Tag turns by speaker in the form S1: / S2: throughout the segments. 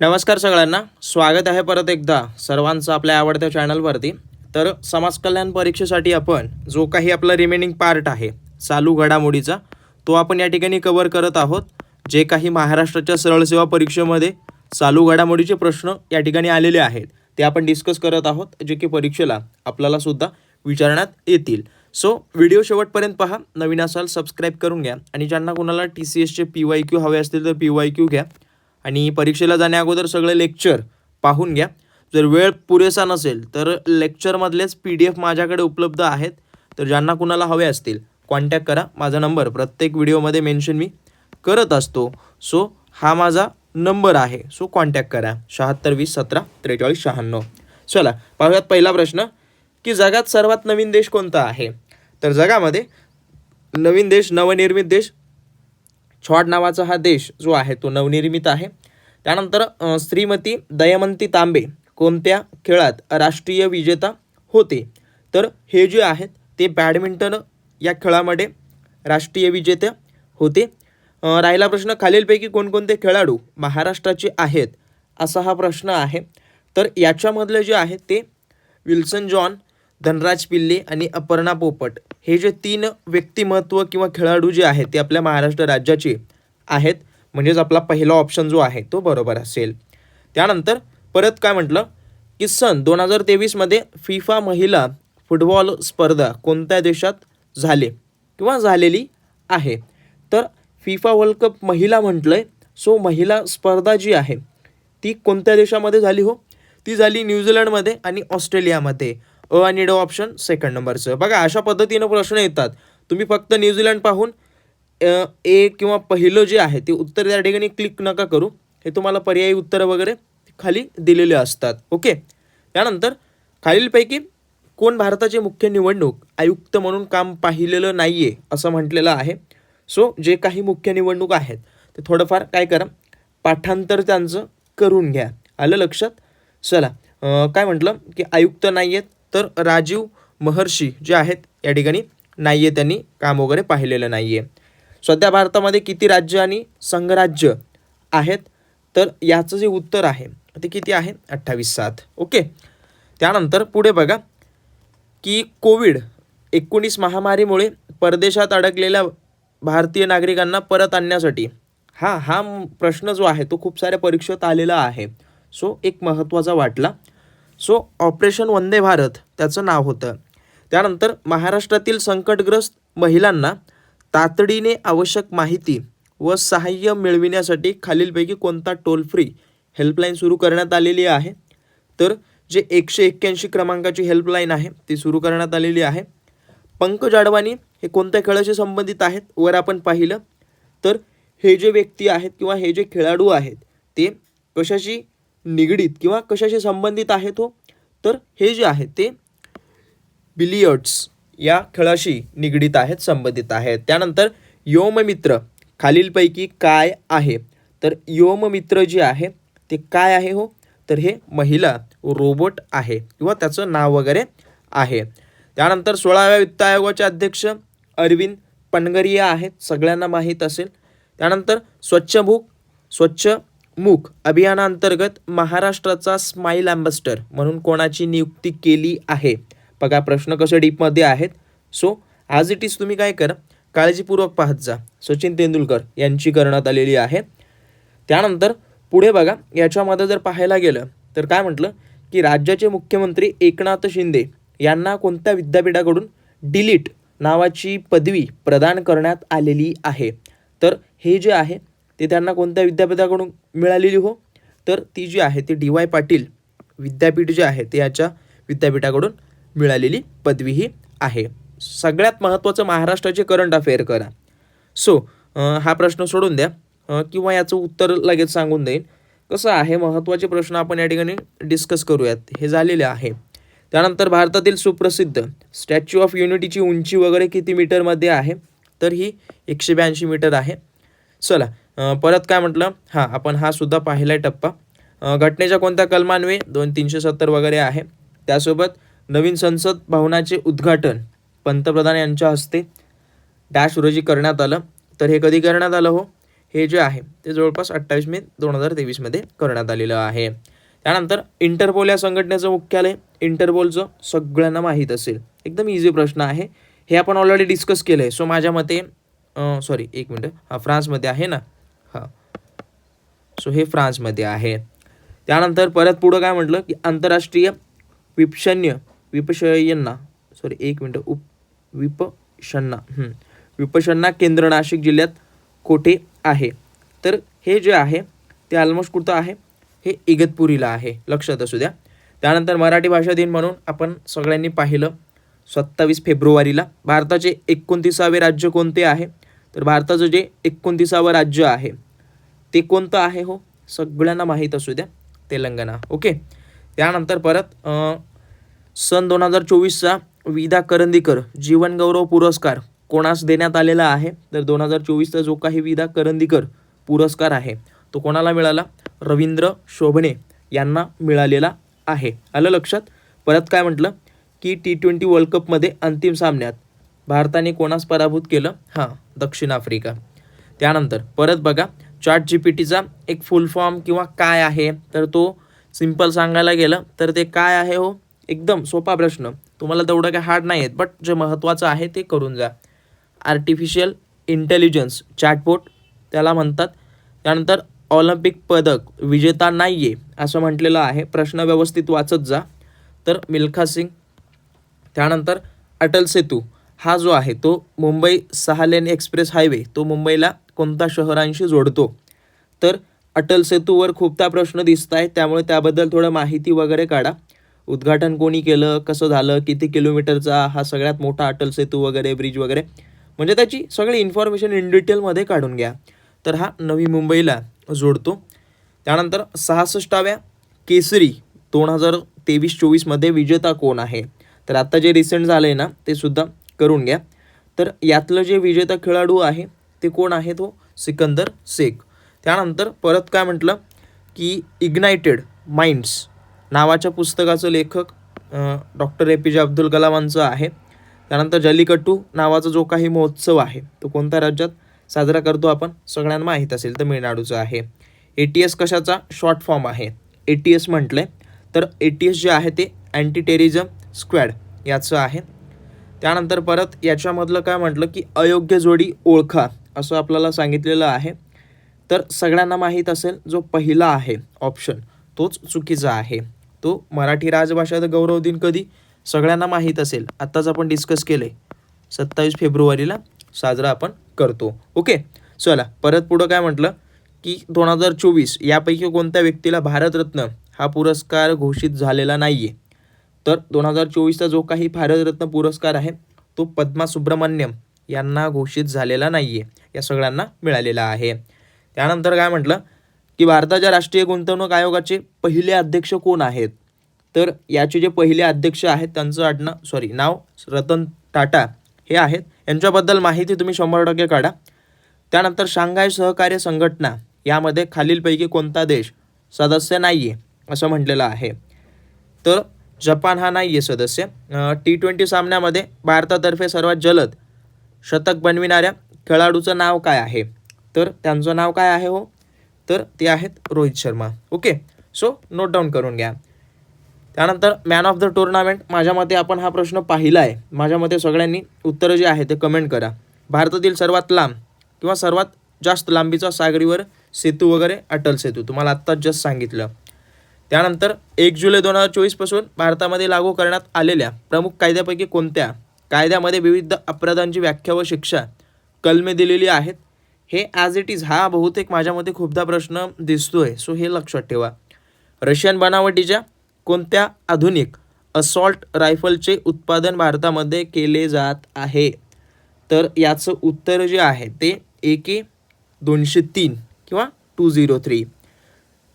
S1: नमस्कार सगळ्यांना. स्वागत आहे परत एकदा सर्वांचं आपल्या आवडत्या चॅनलवरती. तर समाजकल्याण परीक्षेसाठी आपण जो काही आपला रिमेनिंग पार्ट आहे चालू घडामोडीचा तो आपण या ठिकाणी कवर करत आहोत. जे काही महाराष्ट्राच्या सरळ सेवा परीक्षेमध्ये चालू घडामोडीचे प्रश्न या ठिकाणी आलेले आहेत ते आपण डिस्कस करत आहोत जे की परीक्षेला आपल्याला सुद्धा विचारण्यात येतील. सो व्हिडिओ शेवटपर्यंत पहा. नवीन असाल सबस्क्राईब करून घ्या. आणि ज्यांना कोणाला टी सी एसचे पी वाय क्यू हवे असतील तर पी वाय क्यू घ्या. आणि परीक्षेला जाण्या अगोदर सगळे लेक्चर पाहून घ्या. जर वेळ पुरेसा नसेल तर लेक्चरमधलेच पी डी एफ माझ्याकडे उपलब्ध आहेत. तर ज्यांना कुणाला हवे असतील कॉन्टॅक्ट करा. माझा नंबर प्रत्येक व्हिडिओमध्ये मेन्शन मी करत असतो. सो हा माझा नंबर आहे. सो कॉन्टॅक्ट करा. शहात्तर वीस सतरा त्रेचाळीस शहाण्णव. चला पाहूयात पहिला प्रश्न की जगात सर्वात नवीन देश कोणता आहे? तर जगामध्ये नवीन देश नवनिर्मित देश छॉड नावाचा हा देश जो आहे तो नवनिर्मित आहे. त्यानंतर श्रीमती दयमंती तांबे कोणत्या खेळात राष्ट्रीय विजेता होते? तर हे जे आहेत ते बॅडमिंटन या खेळामध्ये राष्ट्रीय विजेते होते. राहिला प्रश्न खालीलपैकी कोणकोणते खेळाडू महाराष्ट्राचे आहेत? असा हा प्रश्न आहे. तर याच्यामधले जे आहे ते विल्सन जॉन धनराज पिल्ले आणि अपर्णा पोपट हे जे तीन व्यक्तिमत्व किंवा खेळाडू जे आहेत ते आपल्या महाराष्ट्र राज्याचे आहेत म्हणजेच आपला पहिला ऑप्शन जो आहे तो बरोबर असेल. त्यानंतर परत काय म्हटलं? की सन दोन हजार तेवीसमध्ये फिफा महिला फुटबॉल स्पर्धा कोणत्या देशात झाले किंवा झालेली आहे? तर फिफा वर्ल्ड कप महिला म्हटलं आहे सो महिला स्पर्धा जी आहे ती कोणत्या देशामध्ये झाली हो? ती झाली न्यूझीलंडमध्ये आणि ऑस्ट्रेलियामध्ये. अ आणि ड ऑप्शन सेकंड नंबरचं. बघा अशा पद्धतीनं प्रश्न येतात. तुम्ही फक्त न्यूझीलंड पाहून ए किंवा पहिलं जे आहे ते उत्तर त्या ठिकाणी क्लिक नका करू. हे तुम्हाला पर्यायी उत्तरं वगैरे खाली दिलेले असतात. ओके? त्यानंतर खालीलपैकी कोण भारताचे मुख्य निवडणूक आयुक्त म्हणून काम पाहिलेलं नाही आहे असं म्हटलेलं आहे. सो जे काही मुख्य निवडणूक आहेत ते थोडंफार काय करा पाठांतर त्यांचं करून घ्या. आलं लक्षात? चला काय म्हटलं की आयुक्त नाही आहेत तर राजीव महर्षी जे आहेत या ठिकाणी नाही आहे त्यांनी काम वगैरे पाहिलेलं नाही आहे सध्या भारतामध्ये किती राज्य आणि संघराज्य आहेत? तर याचं जे उत्तर आहे ते किती आहे? अठ्ठावीस सात. ओके. त्यानंतर पुढे बघा की कोविड एकोणीस महामारीमुळे परदेशात अडकलेल्या भारतीय नागरिकांना परत आणण्यासाठी हा हा प्रश्न जो आहे तो खूप साऱ्या परीक्षेत आलेला आहे. सो एक महत्त्वाचा वाटला. सो ऑपरेशन वंदे भारत त्याचं नाव होतं. त्यानंतर महाराष्ट्रातील संकटग्रस्त महिलांना तातडीने आवश्यक माहिती व सहाय्य मिळविण्यासाठी खालीलपैकी कोणता टोल फ्री हेल्पलाईन सुरू करण्यात आलेली आहे? तर जे एकशे एक्क्याऐंशी क्रमांकाची हेल्पलाईन आहे ती सुरू करण्यात आलेली आहे. पंकज अडवाणी हे कोणत्या खेळाशी संबंधित आहेत? वर आपण पाहिलं. तर हे जे व्यक्ती आहेत किंवा हे जे खेळाडू आहेत ते कशाशी निगडीत किंवा कशाशी संबंधित आहेत हो? तर हे जे आहे ते बिलियर्ड्स या खेळाशी निगडीत आहेत संबंधित आहेत. त्यानंतर योममित्र खालीलपैकी काय आहे? तर योममित्र जे आहे ते काय आहे हो? तर हे महिला रोबोट आहे किंवा त्याचं नाव वगैरे आहे. त्यानंतर सोळाव्या वित्त आयोगाचे अध्यक्ष अरविंद पनगरिया आहेत सगळ्यांना माहीत असेल. त्यानंतर स्वच्छ भूक स्वच्छ मूक अभियानांतर्गत महाराष्ट्राचा स्माईल अँबॅस्टर म्हणून कोणाची नियुक्ती केली आहे? बघा प्रश्न कसे डीपमध्ये आहेत. सो ॲज इट इज तुम्ही काय करा काळजीपूर्वक पाहत जा. सचिन तेंडुलकर यांची करण्यात आलेली आहे. त्यानंतर पुढे बघा याच्यामध्ये जर पाहायला गेलं तर काय म्हटलं की राज्याचे मुख्यमंत्री एकनाथ शिंदे यांना कोणत्या विद्यापीठाकडून डिलीट नावाची पदवी प्रदान करण्यात आलेली आहे? तर हे जे आहे ते त्यांना कोणत्या विद्यापीठाकडून मिळालेली हो? तर ती जी आहे ती डी वाय पाटील विद्यापीठ जे आहे ते याच्या विद्यापीठाकडून मिळालेली पदवी ही आहे. सगळ्यात महत्त्वाचं महाराष्ट्राचे करंट अफेअर करा. सो हा प्रश्न सोडून द्या. किंवा याचं उत्तर लगेच सांगून देईन. कसं आहे महत्त्वाचे प्रश्न आपण या ठिकाणी डिस्कस करूयात. हे झालेले आहे. त्यानंतर भारतातील सुप्रसिद्ध स्टॅच्यू ऑफ युनिटीची उंची वगैरे किती मीटरमध्ये आहे? तर ही एकशे ब्याऐंशी मीटर आहे. चला परत काय म्हटलं? हां आपण हा सुद्धा पाहिला टप्पा. घटनेच्या कोणत्या कलमान्वये दोन तीनशे सत्तर वगैरे आहे. त्यासोबत नवीन संसद भवनाचे उद्घाटन पंतप्रधान यांच्या हस्ते डॅश रोजी करण्यात आलं. तर हे कधी करण्यात आलं हो? हे जे आहे ते जवळपास अठ्ठावीस मे दोन हजार तेवीसमध्ये करण्यात आलेलं आहे. त्यानंतर इंटरपोल या संघटनेचं मुख्यालय. इंटरपोलचं सगळ्यांना माहीत असेल. एकदम इझी प्रश्न आहे. हे आपण ऑलरेडी डिस्कस केलं आहे सो माझ्या मते सॉरी एक मिनटं. हा फ्रान्समध्ये आहे ना? सो हे फ्रान्समध्ये आहे. त्यानंतर परत पुढं काय म्हटलं की आंतरराष्ट्रीय विपशन्य विपशयन्ना सॉरी एक मिनटं उप विपशन्ना विपशन्ना केंद्र नाशिक जिल्ह्यात कोठे आहे? तर हे जे आहे ते ऑलमोस्ट कुठं आहे? हे इगतपुरीला आहे. लक्षात असू द्या. त्यानंतर मराठी भाषा दिन म्हणून आपण सगळ्यांनी पाहिलं सत्तावीस फेब्रुवारीला. भारताचे एकोणतीसावे राज्य कोणते आहे? तर भारताचं जे एकोणतीसावं राज्य आहे ते कोणतं आहे हो? सगळ्यांना माहीत असू द्या तेलंगणा. ओके? त्यानंतर परत सन दोन हजार चोवीसचा विदा करंदीकर जीवनगौरव पुरस्कार कोणास देण्यात आलेला आहे? तर दोन हजार चोवीसचा जो काही विदा करंदीकर पुरस्कार आहे तो कोणाला मिळाला? रवींद्र शोभणे यांना मिळालेला आहे. आलं लक्षात? परत काय म्हटलं? की टी ट्वेंटी वर्ल्ड कपमध्ये अंतिम सामन्यात भारताने कोणास पराभूत केलं? हां दक्षिण आफ्रिका. त्यानंतर परत बघा चॅट जी पी टीचा एक फुल फॉर्म किंवा काय आहे? तर तो सिंपल सांगायला गेलं तर ते काय आहे हो? एकदम सोपा प्रश्न. तुम्हाला तेवढं काय हार्ड नाही आहेत बट जे महत्त्वाचं आहे ते करून जा आर्टिफिशियल इंटेलिजन्स चॅटबोट त्याला म्हणतात. त्यानंतर ऑलिम्पिक पदक विजेता नाही आहे असं म्हटलेलं आहे. प्रश्न व्यवस्थित वाचत जा. तर मिल्खा सिंग. त्यानंतर अटल सेतू हा जो आहे तो मुंबई सहा लेन एक्सप्रेस हायवे तो मुंबईला कोणत्या शहरांशी जोडतो? तर अटल सेतूवर खूपदा प्रश्न दिसत आहे त्यामुळे त्याबद्दल थोडं माहिती वगैरे काढा. उद्घाटन कोणी केलं कसं झालं किती किलोमीटरचा हा सगळ्यात मोठा अटल सेतू वगैरे ब्रिज वगैरे? म्हणजे त्याची सगळी इन्फॉर्मेशन इन डिटेलमध्ये काढून घ्या. तर हा नवी मुंबईला जोडतो. त्यानंतर सहासष्टाव्या केसरी दोन हजार तेवीस चोवीसमध्ये विजेता कोण आहे? तर आत्ता जे रिसेंट झालं आहे ना ते सुद्धा करून घ्या. तर यातलं जे विजेता खेळाडू आहे ते कोण आहे तो सिकंदर शेख त्यानंतर परत काय म्हटलं? की इग्नायटेड माइंड्स नावाच्या पुस्तकाचं लेखक डॉक्टर ए पी जे अब्दुल कलामांचं आहे. त्यानंतर जल्लीकट्टू नावाचा जो काही महोत्सव आहे तो कोणत्या राज्यात साजरा करतो आपण? सगळ्यांना माहीत असेल तर मिळनाडूचा आहे. ए टी एस कशाचा? शॉर्ट फॉर्म आहे. ए टी एस म्हटलं आहे तर ए टी एस जे आहे ते अँटी टेरिझम स्क्वॅड याचं आहे. त्यानंतर परत याच्यामधलं काय म्हटलं की अयोग्य जोडी ओळखा. असं आपल्याला सांगितलेलं आहे. तर सगळ्यांना माहीत असेल जो पहिला आहे ऑप्शन तोच चुकीचा आहे. तो मराठी राजभाषा गौरव दिन कधी? सगळ्यांना माहीत असेल. आत्ताच आपण डिस्कस केले सत्तावीस फेब्रुवारीला साजरा आपण करतो. ओके चला परत पुढं काय म्हटलं? की दोन हजार चोवीस यापैकी कोणत्या व्यक्तीला भारतरत्न हा पुरस्कार घोषित झालेला नाही आहे तर दोन हजार चोवीसचा जो काही भारतरत्न पुरस्कार आहे तो पद्मा सुब्रमण्यम यांना घोषित झालेला नाही आहे या सगळ्यांना मिळालेला आहे. त्यानंतर काय म्हटलं? की भारताच्या राष्ट्रीय गुंतवणूक आयोगाचे पहिले अध्यक्ष कोण आहेत? तर याचे जे पहिले अध्यक्ष आहेत त्यांचं आडणं सॉरी नाव रतन टाटा हे आहेत. यांच्याबद्दल माहिती तुम्ही शंभर टक्के काढा. त्यानंतर शांघाय सहकार्य संघटना यामध्ये खालीलपैकी कोणता देश सदस्य नाही आहे असं म्हटलेलं आहे. तर जपान हा नाही आहे सदस्य टी ट्वेंटी सामन्यामध्ये भारतातर्फे सर्वात जलद शतक बनविणाऱ्या खेळाडूचं नाव काय आहे? तर त्यांचं नाव काय आहे हो? तर ते आहेत Rohit Sharma. Okay? So note down करून घ्या. त्यानंतर मॅन ऑफ द टुर्नामेंट माझ्या मते आपण हा प्रश्न पाहिला आहे माझ्या मते सगळ्यांनी उत्तरं जे आहे ते कमेंट करा. भारतातील सर्वात लांब किंवा सर्वात जास्त लांबीचा सागरीवर सेतू वगैरे अटल सेतू. तुम्हाला आत्ताच जस्ट सांगितलं. त्यानंतर एक जुलै दोन हजार चोवीसपासून भारतामध्ये लागू करण्यात आलेल्या प्रमुख कायद्यापैकी कोणत्या? कायद्यामध्ये विविध अपराधांची व्याख्या व शिक्षा कलमे दिलेली आहेत. हे ॲज इट इज हा बहुतेक माझ्यामध्ये खूपदा प्रश्न दिसतो आहे सो हे लक्षात ठेवा. रशियन बनावटीच्या कोणत्या आधुनिक असॉल्ट रायफलचे उत्पादन भारतामध्ये केले जात आहे? तर याचं उत्तर जे आहे ते ए के दोनशे तीन किंवा टू झिरो थ्री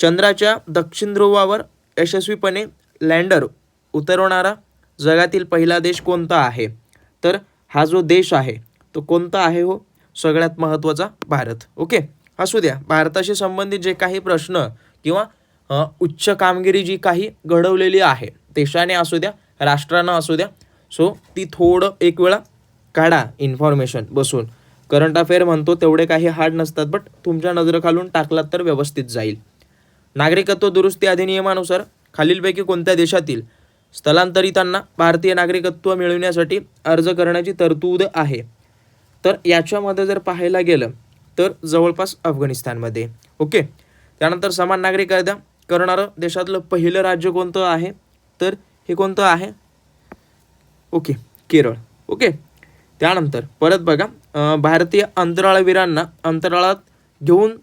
S1: चंद्राच्या दक्षिण ध्रुवावर यशस्वीपणे लँडर उतरवणारा जगातील पहिला देश कोणता आहे? तर हा जो देश आहे तो कोणता आहे हो? सगळ्यात महत्त्वाचा भारत. ओके? असू द्या. भारताशी संबंधित जे काही प्रश्न किंवा उच्च कामगिरी जी काही घडवलेली आहे देशाने असू द्या राष्ट्रानं असू द्या सो ती थोडं एक वेळा काढा इन्फॉर्मेशन बसून. करंट अफेअर म्हणतो तेवढे काही हार्ड नसतात बट तुमच्या नजरेखालून टाकलात तर व्यवस्थित जाईल. नागरिकत्व दुरुस्ती अधिनियमानुसार खालीलपैकी कोणत्या देशातील स्थलांतरितांना भारतीय नागरिकत्व मिळवण्यासाठी अर्ज करण्याची तरतूद आहे? तर याच्यामध्ये जर पाहायला गेलं तर जवळपास अफगाणिस्तानमध्ये. ओके? त्यानंतर समान नागरी कायदा करणारं देशातलं पहिलं राज्य कोणतं आहे? तर हे कोणतं आहे? ओके केरळ. ओके? त्यानंतर परत बघा भारतीय अंतराळवीरांना अंतराळात घेऊन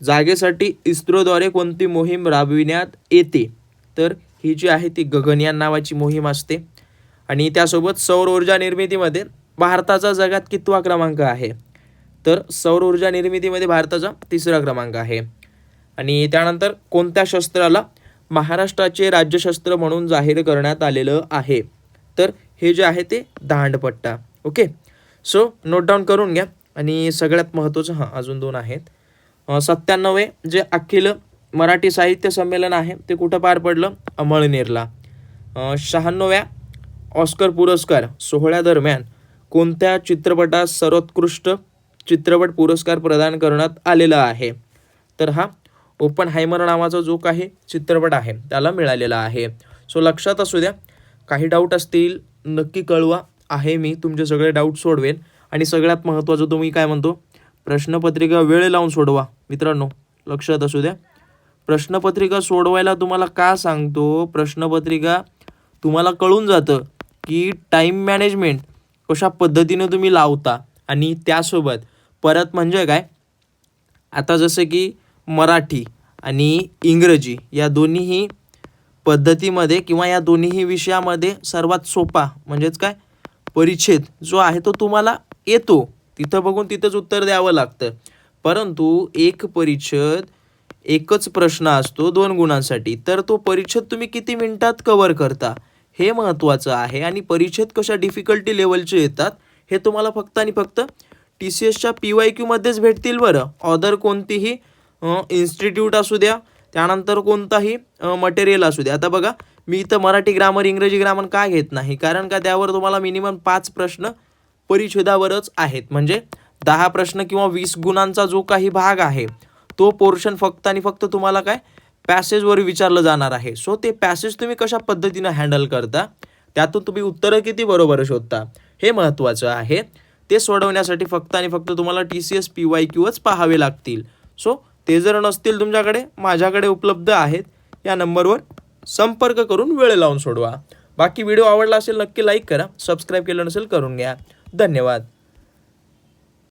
S1: जागेसाठी इस्रोद्वारे कोणती मोहीम राबविण्यात येते? तर ही जी आहे ती गगनयान नावाची मोहीम असते. आणि त्यासोबत सौर ऊर्जा निर्मितीमध्ये भारताचा जगात कितवा क्रमांक आहे? तर सौर ऊर्जा निर्मितीमध्ये भारताचा तिसरा क्रमांक आहे. आणि त्यानंतर कोणत्या शस्त्राला महाराष्ट्राचे राज्यशस्त्र म्हणून जाहीर करण्यात आलेलं आहे? तर हे जे आहे ते दांडपट्टा. ओके? सो नोट डाऊन करून घ्या. आणि सगळ्यात महत्त्वाचं हां अजून दोन आहेत. अं, सत्त्याण्णवे जे अखिल मराठी साहित्य संमेलन आहे ते कुठं पार पडलं? अमळनेरला. शहाण्णव्या ऑस्कर पुरस्कार सोहळ्यादरम्यान कोणत्या चित्रपटास सर्वोत्कृष्ट चित्रपट पुरस्कार प्रदान करण्यात आलेला आहे? तर हा ओपन हायमर नावाचा जो काही चित्रपट आहे त्याला मिळालेला आहे. सो लक्षात असू द्या काही डाऊट असतील नक्की कळवा. आहे मी तुमचे सगळे डाऊट सोडवेन. आणि सगळ्यात महत्त्वाचं तुम्ही काय म्हणतो? प्रश्नपत्रिका वेळ लावून सोडवा. मित्रांनो लक्षात असू द्या. प्रश्नपत्रिका सोडवायला तुम्हाला का सांगतो? प्रश्नपत्रिका तुम्हाला कळून जातं की टाईम मॅनेजमेंट कशा पद्धतीने तुम्ही लावता आणि त्यासोबत परत म्हणजे काय? आता जसं की मराठी आणि इंग्रजी या दोन्हीही पद्धतीमध्ये किंवा या दोन्हीही विषयामध्ये सर्वात सोपा म्हणजेच काय? परिच्छेद जो आहे तो तुम्हाला येतो. तिथं बघून तिथंच उत्तर द्यावं लागतं. परंतु एक परिच्छेद एकच प्रश्न असतो दोन गुणांसाठी. तर तो परिच्छेद तुम्ही किती मिनटात कवर करता? हे महत्त्वाचं आहे आणि परीक्षेत कशा डिफिकल्टी लेवलचे येतात हे तुम्हाला फक्त आणि फक्त टी सी एसच्या पी वाय क्यूमध्येच भेटतील बरं. ऑदर कोणतीही इन्स्टिट्यूट असू द्या त्यानंतर कोणताही मटेरियल असू द्या. आता बघा मी इथं मराठी ग्रामर इंग्रजी ग्रामर का घेत नाही? कारण का त्यावर तुम्हाला मिनिमम पाच प्रश्न परिच्छेदावरच आहेत. म्हणजे दहा प्रश्न किंवा वीस गुणांचा जो काही भाग आहे तो पोर्शन फक्त आणि फक्त तुम्हाला काय? पॅसेजवर विचारलं जाणार आहे. सो ते पॅसेज तुम्ही कशा पद्धतीनं हँडल करता? त्यातून तुम्ही उत्तरं किती बरोबर शोधता? हे महत्त्वाचं आहे. ते सोडवण्यासाठी फक्त आणि फक्त तुम्हाला T C S P Y क्यूच पाहावे लागतील. सो ते जर नसतील तुमच्याकडे माझ्याकडे उपलब्ध आहेत या नंबरवर संपर्क करून वेळ लावून सोडवा. बाकी व्हिडिओ आवडला असेल नक्की लाईक करा. सबस्क्राईब केलं नसेल करून घ्या. धन्यवाद.